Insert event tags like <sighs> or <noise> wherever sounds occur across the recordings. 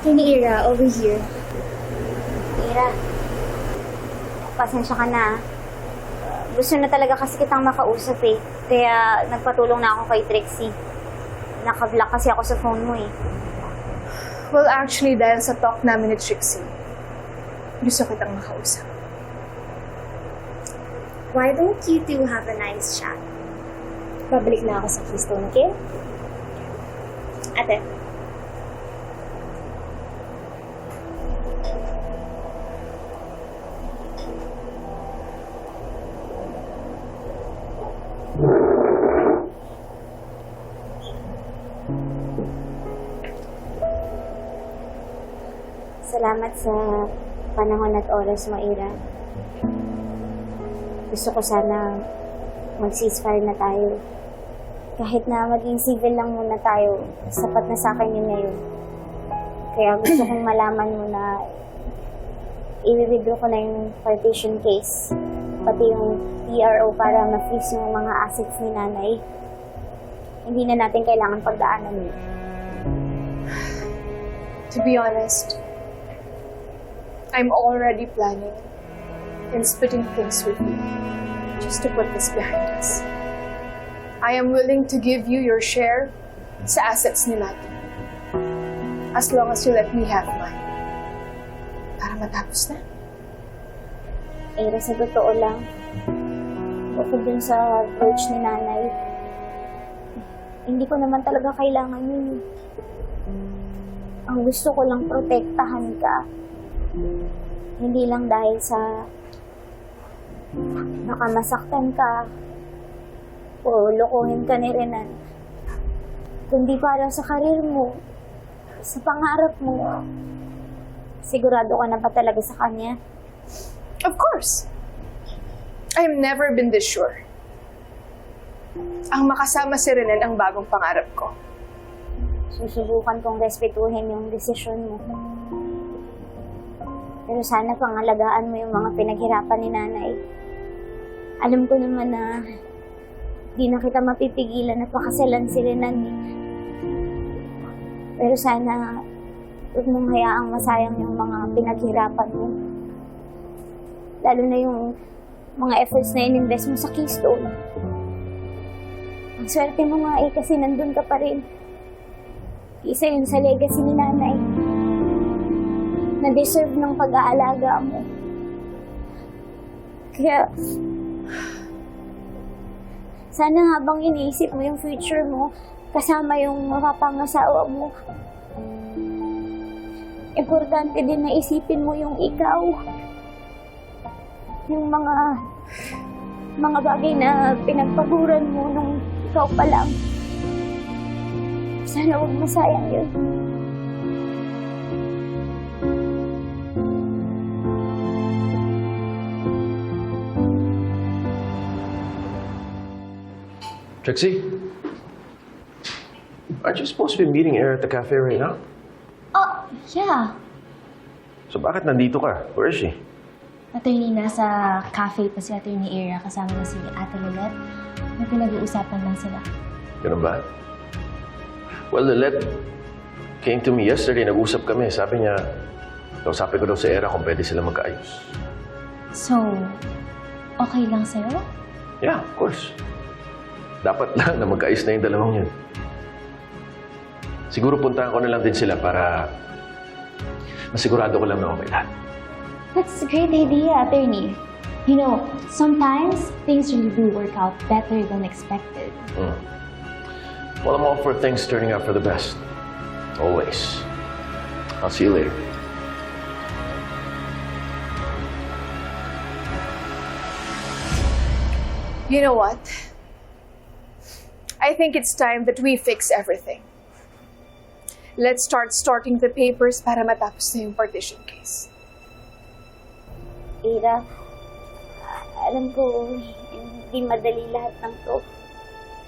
Attorney Ira, over here. Ira, pasensya ka na. ah. Gusto na talaga kasi kitang makausap eh. Kaya nagpatulong na ako kay Trixie. Nakablock kasi ako sa phone mo eh. Well, actually, dahil sa talk namin ni Trixie, gusto kitang makausap. Why don't you two have a nice chat? Babalik na ako sa Keystone, okay? Ate. Salamat sa panahon at oras mo, Ira. Gusto ko sana mag-ceasefire na tayo. Kahit na maging civil lang muna tayo, sapat na sa akin yun ngayon. Kaya gusto kong malaman mo na i-withdraw ko na yung partition case, pati yung PRO para ma-freeze yung mga assets ni nanay. Hindi na natin kailangan pagdaanan yun. <sighs> To be honest, I'm already planning and splitting things with you just to put this behind us. I am willing to give you your share sa assets ni Nati. As long as you let me have mine. Para matapos na. Ira, sa totoo lang, bukod dun sa approach ni nanay, hindi ko naman talaga kailangan yun. Ang gusto ko lang protektahan ka. Hindi lang dahil sa baka masaktan ka o lokohin ka ni Renan. Kundi para sa karir mo, sa pangarap mo. Sigurado ka na ba talaga sa kanya? Of course. I have never been this sure. Ang makasama si Renan ang bagong pangarap ko. susubukan kong respetuhin yung desisyon mo. Pero sana pangalagaan mo yung mga pinaghirapan ni nanay. Alam ko naman na di na kita mapipigilan na pakasalan si Renan. Pero sana huwag mong hayaang masayang yung mga pinaghirapan mo. Lalo na yung mga efforts na in-invest mo sa Keystone. Ang swerte mo nga eh kasi nandun ka pa rin. Isa yun sa legacy ni nanay. Na deserve ng pag-aalaga mo. Kaya, sana habang iniisip mo yung future mo, kasama yung mapapangasawa mo, importante din na isipin mo yung ikaw. Yung mga mga bagay na pinagpaguran mo nung ikaw pa lang. Sana huwag masayang yun. Trixie? Aren't you supposed to be meeting Air at the cafe right now? Yeah. So bakit nandito ka? Where is she? Attorney, nasa cafe pa si Attorney Era kasama na si Ate Lilette. May pinag-uusapan lang sila. Ganun ba? Well, Lilette came to me yesterday. Nag-usap kami. Sabi niya, kausapin ko daw si Era kung pwede sila magkaayos. So, okay lang sa'yo? Yeah, of course. Dapat lang na magkaayos na yung dalawang yun. Siguro puntahan ko na lang din sila para masigurado ko lang na okay lahat. That's a great idea, Attorney. You know, sometimes things really do work out better than expected. Mm. Well, I'm all for things turning out for the best. Always. I'll see you later. You know what? I think it's time that we fix everything. Let's start sorting the papers para matapos na yung partition case. Ira, alam ko hindi madali lahat ng to.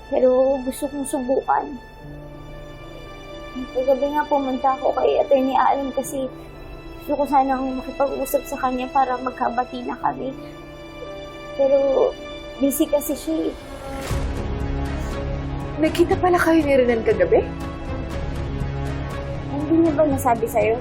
Pero gusto kong subukan. Kagabi nga pumunta ako kay Attorney Alan kasi gusto ko sanang makipag-usap sa kanya para magkabati na kami. Pero busy kasi siya eh. Nakita pala kayo ni Renan kagabi? Hindi niya ba nasabi sa'yo?